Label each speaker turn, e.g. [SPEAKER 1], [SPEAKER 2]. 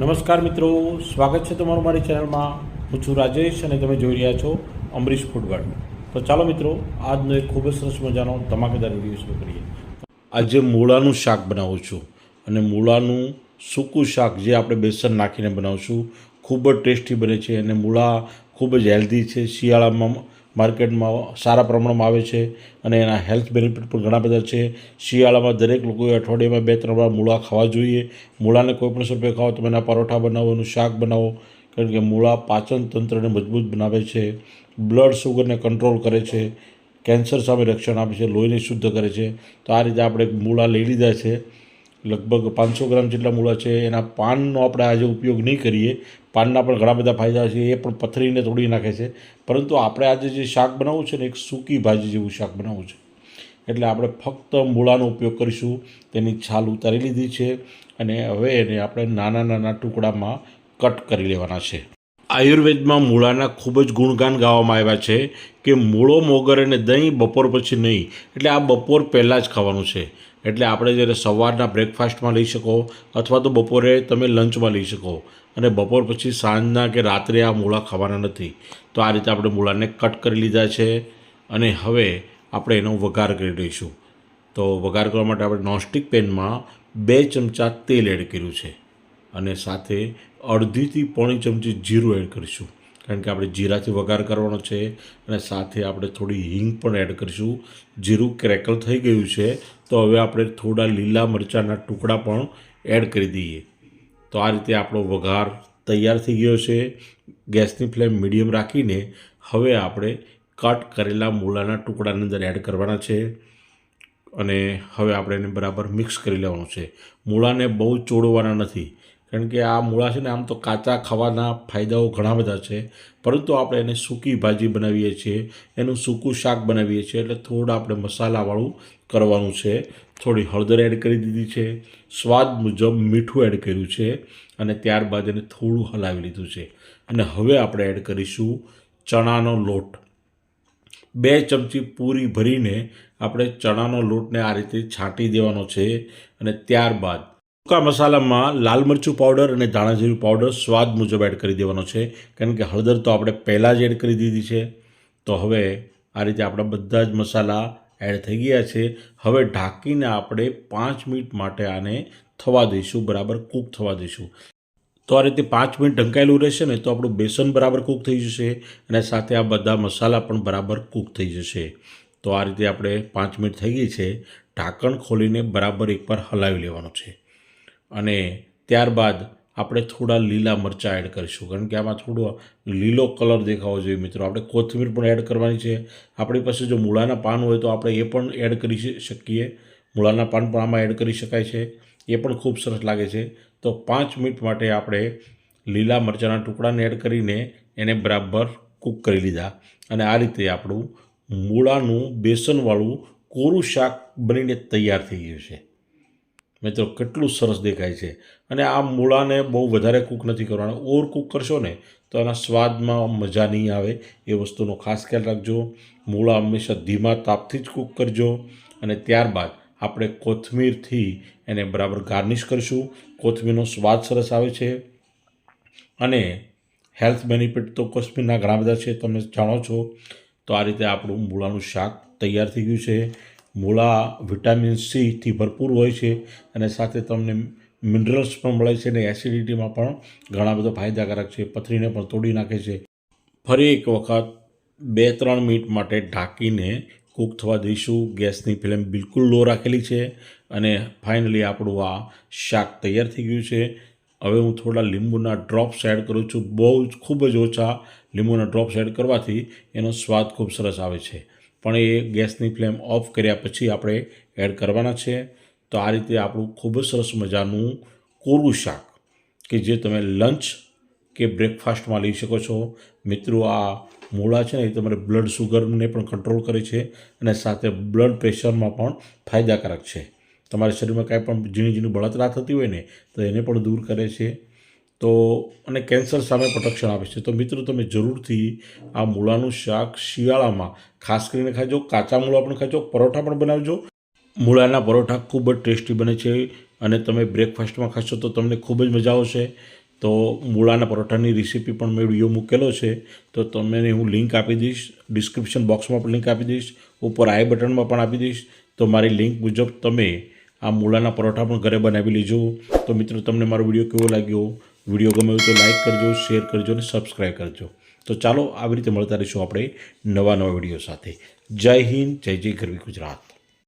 [SPEAKER 1] નમસ્કાર મિત્રો, સ્વાગત છે તમારું મારી ચેનલમાં. હું છું રાજેશ અને તમે જોઈ રહ્યા છો અમરીશ ફૂડગાર્ડ તો ચાલો મિત્રો, આજનો એક ખૂબ જ સરસ મજાનો ધમાકેદાર વીડિયો શરૂ કરીએ. આજે મૂળાનું શાક બનાવું છું અને મૂળાનું સૂકું શાક જે આપણે બેસન નાખીને બનાવશું, ખૂબ જ ટેસ્ટી બને છે અને મૂળા ખૂબ જ હેલ્ધી છે. શિયાળામાં માર્કેટમાં સારા પ્રમાણમાં આવે છે અને એના હેલ્થ બેનિફિટ પણ ઘણા બધા છે. શિયાળામાં દરેક લોકોએ અઠવાડિયામાં બે, ત્રણ વાર મૂળા ખાવા જોઈએ. મૂળાને કોઈપણ સ્વરૂપે ખાઓ, તમે એના પરોઠા બનાવો, એનું શાક બનાવો. કારણ કે મૂળા પાચન તંત્રને મજબૂત બનાવે છે. બ્લડ શુગરને કંટ્રોલ કરે છે. કેન્સર સામે રક્ષણ આપે છે. લોહીને શુદ્ધ કરે છે. તો આ રીતે આપણે મૂળા લઈ લીધા છે. લગભગ પાંચસો ગ્રામ જેટલા મૂળા છે. એના પાનનો આપણે આજે ઉપયોગ નહીં કરીએ. પાનના પણ ઘણા બધા ફાયદા છે. એ પણ પથરીને તોડી નાખે છે. પરંતુ આપણે આજે જે શાક બનાવવું છે ને, એક સૂકી ભાજી જેવું શાક બનાવવું છે. એટલે આપણે ફક્ત મૂળાનો ઉપયોગ કરીશું. તેની છાલ ઉતારી લીધી છે અને હવે એને આપણે નાના નાના ટુકડામાં કટ કરી લેવાના છે. આયુર્વેદમાં મૂળાના ખૂબ જ ગુણગાન ગાવામાં આવ્યા છે કે મૂળો, મોગર અને દહીં બપોર પછી નહીં. એટલે આ બપોર પહેલાં જ ખાવાનું છે. એટલે આપણે જ્યારે સવારના બ્રેકફાસ્ટમાં લઈ શકો અથવા તો બપોરે તમે લંચમાં લઈ શકો. અને બપોર પછી સાંજના કે રાત્રે આ મૂળા ખાવાના નથી. તો આ રીતે આપણે મૂળાને કટ કરી લીધા છે અને હવે આપણે એનો વઘાર કરી લઈશું. તો વઘાર કરવા માટે આપણે નોનસ્ટિક પેનમાં બે ચમચા તેલ એડ કર્યું છે. અને સાથે અડધીથી પોણી ચમચી જીરું એડ કરીશું. કારણ કે આપણે જીરાથી વઘાર કરવાનો છે અને સાથે આપણે થોડી હિંગ પણ એડ કરીશું. જીરું ક્રેકલ થઈ ગયું છે, તો હવે આપણે થોડા લીલા મરચાંના ટુકડા પણ એડ કરી દઈએ. તો આ રીતે આપણો વઘાર તૈયાર થઈ ગયો છે. ગેસની ફ્લેમ મીડિયમ રાખીને હવે આપણે કટ કરેલા મૂળાના ટુકડાની અંદર એડ કરવાના છે અને હવે આપણે એને બરાબર મિક્સ કરી લેવાનું છે. મૂળાને બહુ ચોળવાના નથી. કારણ કે આ મૂળા છે ને આમ તો કાચા ખાવાના ફાયદાઓ ઘણા બધા છે. પરંતુ આપણે એને સૂકી ભાજી બનાવીએ છીએ, એનું સૂકું શાક બનાવીએ છીએ, એટલે થોડા આપણે મસાલાવાળું કરવાનું છે. થોડી હળદર એડ કરી દીધી છે, સ્વાદ મુજબ મીઠું એડ કર્યું છે અને ત્યારબાદ એને થોડું હલાવી લીધું છે. અને હવે આપણે એડ કરીશું ચણાનો લોટ. બે ચમચી પૂરી ભરીને આપણે ચણાનો લોટને આ રીતે છાંટી દેવાનો છે અને ત્યારબાદ સૂકા મસાલામાં લાલ મરચું પાવડર અને ધાણા જીરું પાવડર સ્વાદ મુજબ એડ કરી દેવાનો છે. કારણ કે હળદર તો આપણે પહેલાં જ એડ કરી દીધી છે. તો હવે આ રીતે આપણા બધા જ મસાલા એડ થઈ ગયા છે. હવે ઢાંકીને આપણે પાંચ મિનિટ માટે આને થવા દઈશું. બરાબર કૂક થવા દઈશું. તો આ રીતે પાંચ મિનિટ ઢંકાયેલું રહેશે ને તો આપણું બેસન બરાબર કૂક થઈ જશે અને સાથે આ બધા મસાલા પણ બરાબર કૂક થઈ જશે. તો આ રીતે આપણે પાંચ મિનિટ થઈ ગઈ છે. ઢાંકણ ખોલીને બરાબર એકવાર હલાવી લેવાનું છે. અને ત્યારબાદ આપણે થોડા લીલા મરચાં એડ કરીશું. કારણ કે આમાં થોડો લીલો કલર દેખાવો જોઈએ મિત્રો. આપણે કોથમીર પણ એડ કરવાની છે. આપણી પાસે જો મૂળાના પાન હોય તો આપણે એ પણ એડ કરી શકીએ. મૂળાના પાન પણ આમાં એડ કરી શકાય છે. એ પણ ખૂબ સરસ લાગે છે. તો પાંચ મિનિટ માટે આપણે લીલા મરચાંના ટુકડાને એડ કરીને એને બરાબર કૂક કરી લીધા. અને આ રીતે આપણું મૂળાનું બેસનવાળું કોરું શાક બનીને તૈયાર થઈ ગયું છે. મિત્રો કેટલું સરસ દેખાય છે. અને આ મૂળાને બહુ વધારે કૂક નથી કરવાના. ઓવર કૂક કરશો ને, તો એના સ્વાદમાં મજા નહીં આવે. એ વસ્તુનો ખાસ ખ્યાલ રાખજો. મૂળા હંમેશા ધીમા તાપથી જ કૂક કરજો. અને ત્યારબાદ આપણે કોથમીરથી એને બરાબર ગાર્નિશ કરીશું. કોથમીરનો સ્વાદ સરસ આવે છે. અને હેલ્થ બેનિફિટ તો કોથમીરના ઘણા બધા છે, તમે જાણો છો. તો આ રીતે આપણું મૂળાનું શાક તૈયાર થઈ ગયું છે. મૂળા, વિટામિન સીથી ભરપૂર હોય છે અને સાથે તમને મિનરલ્સ પણ મળે છે અને એસિડિટીમાં પણ ઘણા બધા ફાયદાકારક છે. પથરીને પણ તોડી નાખે છે. ફરી એક વખત બે ત્રણ મિનિટ માટે ઢાંકીને કૂક થવા દઈશું. ગેસની ફ્લેમ બિલકુલ લો રાખેલી છે અને ફાઇનલી આપણું આ શાક તૈયાર થઈ ગયું છે. હવે હું થોડા લીંબુના ડ્રોપ્સ એડ કરું છું. બહુ જ ખૂબ જ ઓછા લીંબુના ડ્રોપ્સ એડ કરવાથી એનો સ્વાદ ખૂબ સરસ આવે છે. પણ એ ગેસની ફ્લેમ ઓફ કર્યા પછી આપણે એડ કરવાના છે. તો આ રીતે આપણું ખૂબ જ સરસ મજાનું કોરું શાક કે જે તમે લંચ કે બ્રેકફાસ્ટમાં લઈ શકો છો. મિત્રો, આ મૂળા છે ને એ તમારે બ્લડ શુગરને પણ કંટ્રોલ કરે છે અને સાથે બ્લડ પ્રેશરમાં પણ ફાયદાકારક છે. તમારા શરીરમાં કાંઈ પણ ઝીણી ઝીણી બળતરા થતી હોય ને તો એને પણ દૂર કરે છે. તો, અને કેન્સર સામે પ્રોટેક્શન આપે છે. તો મિત્રો, તમે જરૂરથી આ મૂળાનું શાક શિયાળામાં, ખાસ કરીને ખાજો, કાચા મૂળા પણ ખાજો, પરોઠા પણ બનાવજો. મૂળાના પરોઠા ખૂબ જ ટેસ્ટી બને છે અને તમે બ્રેકફાસ્ટમાં ખાશો તો તમને ખૂબ જ મજા આવશે. તો મૂળાના પરોઠાની રેસીપી પણ મેં વીડિયો મૂકેલો છે. તો તમને હું લિંક આપી દઈશ, ડિસ્ક્રિપ્શન બોક્સમાં પણ લિંક આપી દઈશ, ઉપર આઈ બટનમાં પણ આપી દઈશ. તો મારી લિંક મુજબ તમે આ મૂળાના પરોઠા પણ ઘરે બનાવી લેજો. તો મિત્રો, તમને મારો વીડિયો કેવો લાગ્યો? વીડિયો ગમે તો લાઇક કરજો શેર કરજો અને સબસ્ક્રાઈબ કરજો. તો ચાલો, આવી રીતે મળતા રહીશું આપણે નવા નવા વીડિયો સાથે. જય હિન્દ, જય જય ગરવી ગુજરાત.